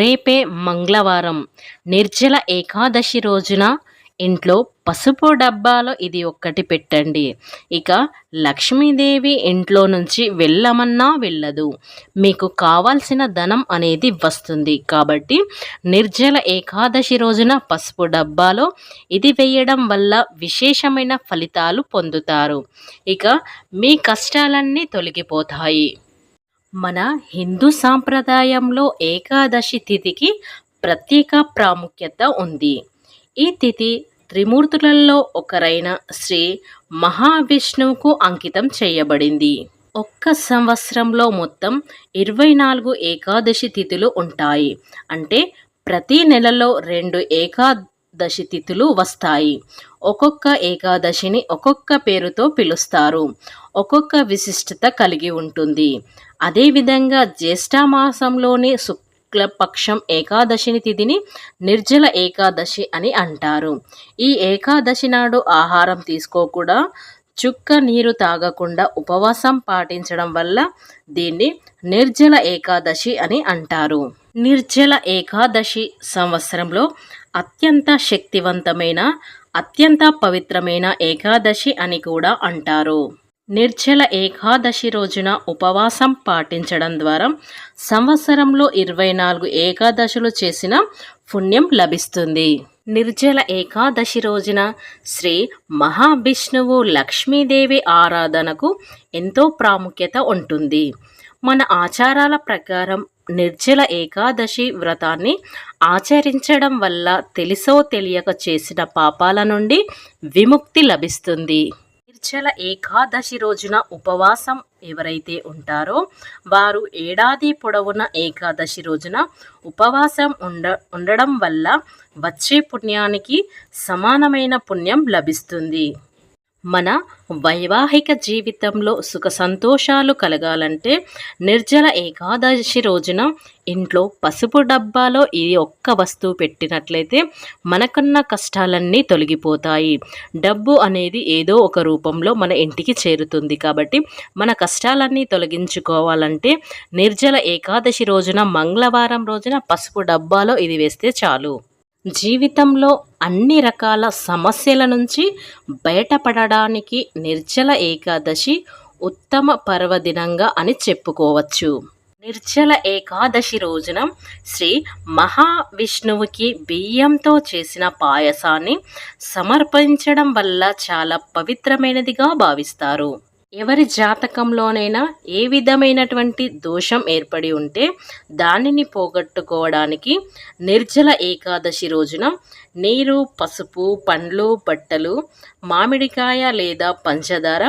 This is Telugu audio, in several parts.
రేపే మంగళవారం. నిర్జల ఏకాదశి రోజున ఇంట్లో పసుపు డబ్బాలో ఇది ఒక్కటి పెట్టండి. ఇక లక్ష్మీదేవి ఇంట్లో నుంచి వెళ్ళమన్నా వెళ్ళదు. మీకు కావాల్సిన ధనం అనేది వస్తుంది. కాబట్టి నిర్జల ఏకాదశి రోజున పసుపు డబ్బాలో ఇది వేయడం వల్ల విశేషమైన ఫలితాలు పొందుతారు. ఇక మీ కష్టాలన్నీ తొలగిపోతాయి. మన హిందూ సాంప్రదాయంలో ఏకాదశి తిథికి ప్రత్యేక ప్రాముఖ్యత ఉంది. ఈ తిథి త్రిమూర్తులలో ఒకరైన శ్రీ మహావిష్ణువుకు అంకితం చేయబడింది. ఒక్క సంవత్సరంలో మొత్తం ఇరవై నాలుగు ఏకాదశి తిథులు ఉంటాయి. అంటే ప్రతి నెలలో రెండు ఏకాదశి తిథులు వస్తాయి. ఒక్కొక్క ఏకాదశిని ఒక్కొక్క పేరుతో పిలుస్తారు. ఒక్కొక్క విశిష్టత కలిగి ఉంటుంది. అదేవిధంగా జ్యేష్ఠమాసంలోని శుక్లపక్షం ఏకాదశిని తిథిని నిర్జల ఏకాదశి అని అంటారు. ఈ ఏకాదశి నాడు ఆహారం తీసుకోకుండా చుక్క నీరు తాగకుండా ఉపవాసం పాటించడం వల్ల దీన్ని నిర్జల ఏకాదశి అని అంటారు. నిర్జల ఏకాదశి సంవత్సరంలో అత్యంత శక్తివంతమైన అత్యంత పవిత్రమైన ఏకాదశి అని కూడా అంటారు. నిర్జల ఏకాదశి రోజున ఉపవాసం పాటించడం ద్వారా సంవత్సరంలో ఇరవై నాలుగు ఏకాదశులు చేసిన పుణ్యం లభిస్తుంది. నిర్జల ఏకాదశి రోజున శ్రీ మహావిష్ణువు లక్ష్మీదేవి ఆరాధనకు ఎంతో ప్రాముఖ్యత ఉంటుంది. మన ఆచారాల ప్రకారం నిర్జల ఏకాదశి వ్రతాన్ని ఆచరించడం వల్ల తెలిసో తెలియక చేసిన పాపాల నుండి విముక్తి లభిస్తుంది. నిశ్చల ఏకాదశి రోజున ఉపవాసం ఎవరైతే ఉంటారో వారు ఏడాది పొడవున ఏకాదశి రోజున ఉపవాసం ఉండ ఉండడం వల్ల వచ్చే పుణ్యానికి సమానమైన పుణ్యం లభిస్తుంది. మన వైవాహిక జీవితంలో సుఖ సంతోషాలు కలగాలంటే నిర్జల ఏకాదశి రోజున ఇంట్లో పసుపు డబ్బాలో ఈ ఒక్క వస్తువు పెట్టినట్లయితే మనకున్న కష్టాలన్నీ తొలగిపోతాయి. డబ్బు అనేది ఏదో ఒక రూపంలో మన ఇంటికి చేరుతుంది కాబట్టి మన కష్టాలన్నీ తొలగించుకోవాలంటే నిర్జల ఏకాదశి రోజున మంగళవారం రోజున పసుపు డబ్బాలో ఇది వేస్తే చాలు. జీవితంలో అన్ని రకాల సమస్యల నుంచి బయటపడడానికి నిర్జల ఏకాదశి ఉత్తమ పర్వదినంగా అని చెప్పుకోవచ్చు. నిర్జల ఏకాదశి రోజున శ్రీ మహావిష్ణువుకి బియ్యంతో చేసిన పాయసాన్ని సమర్పించడం వల్ల చాలా పవిత్రమైనదిగా భావిస్తారు. ఎవరి జాతకంలోనైనా ఏ విధమైనటువంటి దోషం ఏర్పడి ఉంటే దానిని పోగొట్టుకోవడానికి నిర్జల ఏకాదశి రోజున నీరు పసుపు పండ్లు బట్టలు మామిడికాయ లేదా పంచదార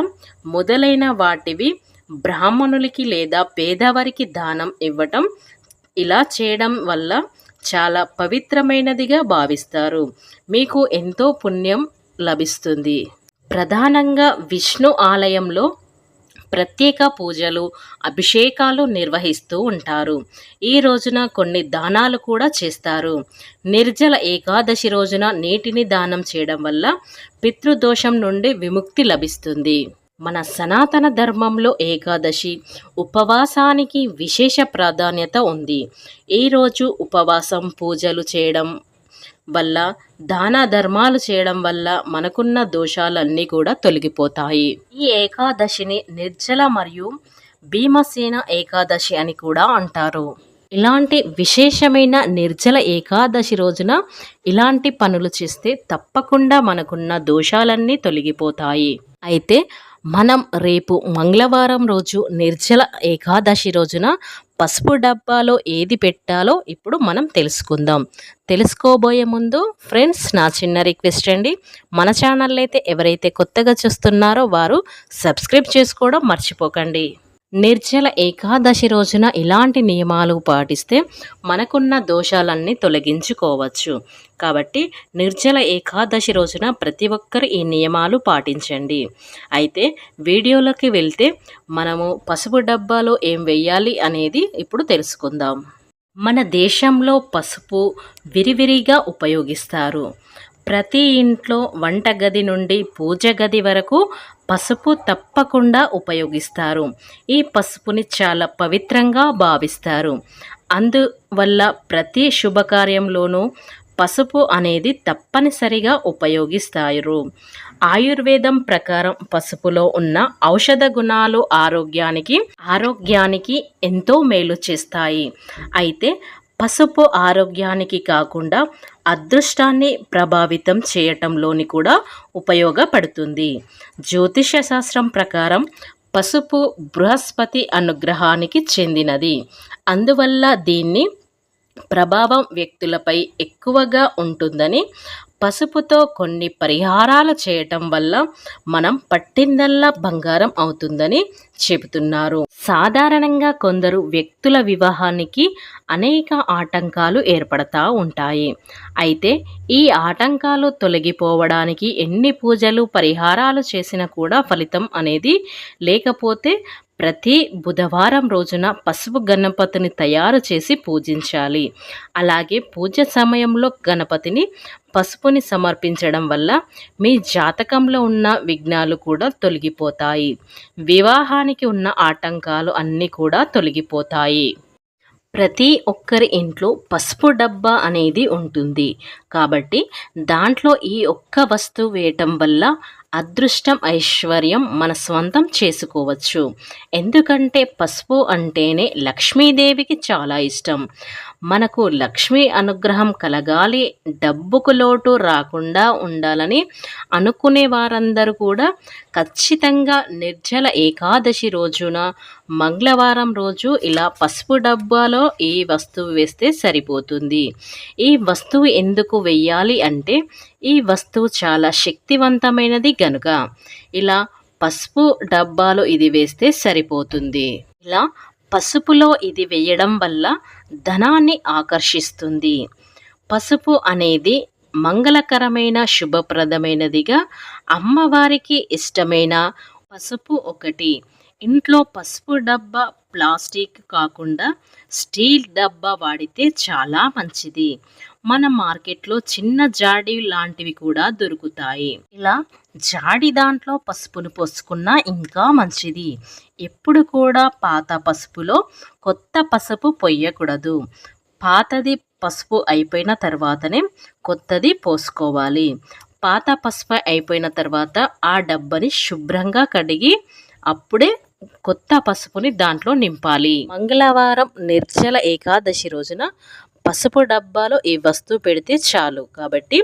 మొదలైన వాటివి బ్రాహ్మణులకి లేదా పేదవారికి దానం ఇవ్వటం ఇలా చేయడం వల్ల చాలా పవిత్రమైనదిగా భావిస్తారు. మీకు ఎంతో పుణ్యం లభిస్తుంది. ప్రధానంగా విష్ణు ఆలయంలో ప్రత్యేక పూజలు అభిషేకాలు నిర్వహిస్తూ ఉంటారు. ఈ రోజున కొన్ని దానాలు కూడా చేస్తారు. నిర్జల ఏకాదశి రోజున నీటిని దానం చేయడం వల్ల పితృదోషం నుండి విముక్తి లభిస్తుంది. మన సనాతన ధర్మంలో ఏకాదశి ఉపవాసానికి విశేష ప్రాధాన్యత ఉంది. ఈరోజు ఉపవాసం పూజలు చేయడం వల్ల దాన ధర్మాలు చేయడం వల్ల మనకున్న దోషాలన్నీ కూడా తొలగిపోతాయి. ఈ ఏకాదశిని నిర్జల మరియు భీమసేన ఏకాదశి అని కూడా అంటారు. ఇలాంటి విశేషమైన నిర్జల ఏకాదశి రోజున ఇలాంటి పనులు చేస్తే తప్పకుండా మనకున్న దోషాలన్నీ తొలగిపోతాయి. అయితే మనం రేపు మంగళవారం రోజు నిర్జల ఏకాదశి రోజున పసుపు డబ్బాలో ఏది పెట్టాలో ఇప్పుడు మనం తెలుసుకుందాం. తెలుసుకోబోయే ముందు ఫ్రెండ్స్ నా చిన్న రిక్వెస్ట్ అండి. మన ఛానల్ అయితే ఎవరైతే కొత్తగా చూస్తున్నారో వారు సబ్స్క్రైబ్ చేసుకోవడం మర్చిపోకండి. నిర్జల ఏకాదశి రోజున ఇలాంటి నియమాలు పాటిస్తే మనకున్న దోషాలన్నీ తొలగించుకోవచ్చు. కాబట్టి నిర్జల ఏకాదశి రోజున ప్రతి ఒక్కరు ఈ నియమాలు పాటించండి. అయితే వీడియోలోకి వెళ్తే మనము పసుపు డబ్బాలో ఏం వెయ్యాలి అనేది ఇప్పుడు తెలుసుకుందాం. మన దేశంలో పసుపు విరివిరిగా ఉపయోగిస్తారు. ప్రతి ఇంట్లో వంటగది నుండి పూజ గది వరకు పసుపు తప్పకుండా ఉపయోగిస్తారు. ఈ పసుపుని చాలా పవిత్రంగా భావిస్తారు. అందువల్ల ప్రతి శుభకార్యంలోనూ పసుపు అనేది తప్పనిసరిగా ఉపయోగిస్తారు. ఆయుర్వేదం ప్రకారం పసుపులో ఉన్న ఔషధ గుణాలు ఆరోగ్యానికి ఆరోగ్యానికి ఎంతో మేలు చేస్తాయి. అయితే పసుపు ఆరోగ్యానికి కాకుండా అదృష్టాన్ని ప్రభావితం చేయటంలోని కూడా ఉపయోగపడుతుంది. జ్యోతిష శాస్త్రం ప్రకారం పసుపు బృహస్పతి అనుగ్రహానికి చెందినది. అందువల్ల దీన్ని ప్రభావం వ్యక్తులపై ఎక్కువగా ఉంటుందని పసుపుతో కొన్ని పరిహారాలు చేయటం వల్ల మనం పట్టిందల్లా బంగారం అవుతుందని చెబుతున్నారు. సాధారణంగా కొందరు వ్యక్తుల వివాహానికి అనేక ఆటంకాలు ఏర్పడతా ఉంటాయి. అయితే ఈ ఆటంకాలు తొలగిపోవడానికి ఎన్ని పూజలు పరిహారాలు చేసినా కూడా ఫలితం అనేది లేకపోతే ప్రతి బుధవారం రోజున పసుపు గణపతిని తయారు చేసి పూజించాలి. అలాగే పూజ సమయంలో గణపతిని పసుపుని సమర్పించడం వల్ల మీ జాతకంలో ఉన్న విఘ్నాలు కూడా తొలగిపోతాయి. వివాహానికి ఉన్న ఆటంకాలు అన్నీ కూడా తొలగిపోతాయి. ప్రతి ఒక్కరి ఇంట్లో పసుపు డబ్బా అనేది ఉంటుంది. కాబట్టి దాంట్లో ఈ ఒక్క వస్తువు వేయటం వల్ల అదృష్టం ఐశ్వర్యం మన స్వంతం చేసుకోవచ్చు. ఎందుకంటే పసుపు అంటేనే లక్ష్మీదేవికి చాలా ఇష్టం. మనకు లక్ష్మీ అనుగ్రహం కలగాలి డబ్బుకు లోటు రాకుండా ఉండాలని అనుకునే వారందరూ కూడా ఖచ్చితంగా నిర్జల ఏకాదశి రోజున మంగళవారం రోజు ఇలా పసుపు డబ్బాలో ఈ వస్తువు వేస్తే సరిపోతుంది. ఈ వస్తువు ఎందుకు వెయ్యాలి అంటే ఈ వస్తువు చాలా శక్తివంతమైనది గనుక. ఇలా పసుపు డబ్బాలో ఇది వేస్తే సరిపోతుంది. ఇలా పసుపులో ఇది వేయడం వల్ల ధనాన్ని ఆకర్షిస్తుంది. పసుపు అనేది మంగళకరమైన శుభప్రదమైనదిగా అమ్మవారికి ఇష్టమైన పసుపు ఒకటి. ఇంట్లో పసుపు డబ్బా ప్లాస్టిక్ కాకుండా స్టీల్ డబ్బా వాడితే చాలా మంచిది. మన మార్కెట్లో చిన్న జాడి లాంటివి కూడా దొరుకుతాయి. ఇలా జాడి దాంట్లో పసుపును పోసుకున్నా ఇంకా మంచిది. ఎప్పుడు కూడా పాత పసుపులో కొత్త పసుపు పొయ్యకూడదు పాతది పసుపు అయిపోయిన తర్వాతనే కొత్తది పోసుకోవాలి. పాత పసుపు అయిపోయిన తర్వాత ఆ డబ్బని శుభ్రంగా కడిగి అప్పుడే కొత్త పసుపుని దాంట్లో నింపాలి. మంగళవారం నిర్జల ఏకాదశి రోజున పసుపు డబ్బాలో ఈ వస్తువు పెడితే చాలు. కాబట్టి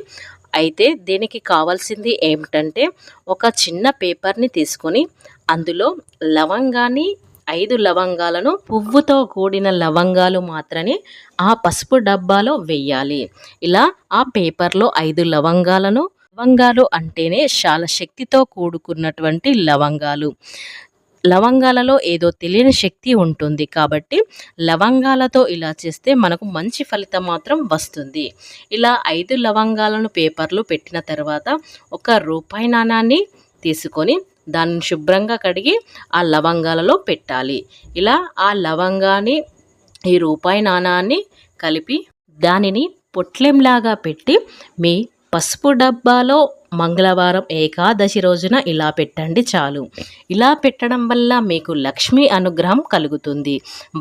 అయితే దీనికి కావాల్సింది ఏమిటంటే ఒక చిన్న పేపర్ని తీసుకొని అందులో లవంగాన్ని ఐదు లవంగాలను పువ్వుతో కూడిన లవంగాలు మాత్రమే ఆ పసుపు డబ్బాలో వెయ్యాలి ఇలా ఆ పేపర్లో ఐదు లవంగాలను లవంగాలు అంటేనే చాలా శక్తితో కూడుకున్నటువంటి లవంగాలు. లవంగాలలో ఏదో తెలియని శక్తి ఉంటుంది కాబట్టి లవంగాలతో ఇలా చేస్తే మనకు మంచి ఫలితం మాత్రం వస్తుంది. ఇలా ఐదు లవంగాలను పేపర్లు పెట్టిన తర్వాత ఒక రూపాయి నాణాన్ని తీసుకొని దాన్ని శుభ్రంగా కడిగి ఆ లవంగాలలో పెట్టాలి. ఇలా ఆ లవంగాన్ని ఈ రూపాయి నాణాన్ని కలిపి దానిని పొట్లెంలాగా పెట్టి మీ పసుపు డబ్బాలో మంగళవారం ఏకాదశి రోజున ఇలా పెట్టండి చాలు. ఇలా పెట్టడం వల్ల మీకు లక్ష్మీ అనుగ్రహం కలుగుతుంది.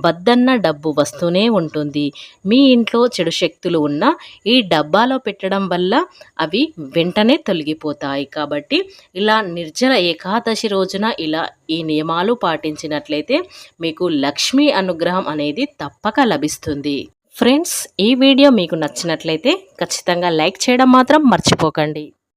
బద్దన్న డబ్బు వస్తూనే ఉంటుంది. మీ ఇంట్లో చెడు శక్తులు ఉన్న ఈ డబ్బాలో పెట్టడం వల్ల అవి వెంటనే తొలగిపోతాయి. కాబట్టి ఇలా నిర్జల ఏకాదశి రోజున ఇలా ఈ నియమాలు పాటించినట్లయితే మీకు లక్ష్మీ అనుగ్రహం అనేది తప్పక లభిస్తుంది. ఫ్రెండ్స్ ఈ వీడియో మీకు నచ్చినట్లయితే ఖచ్చితంగా లైక్ చేయడం మాత్రం మర్చిపోకండి.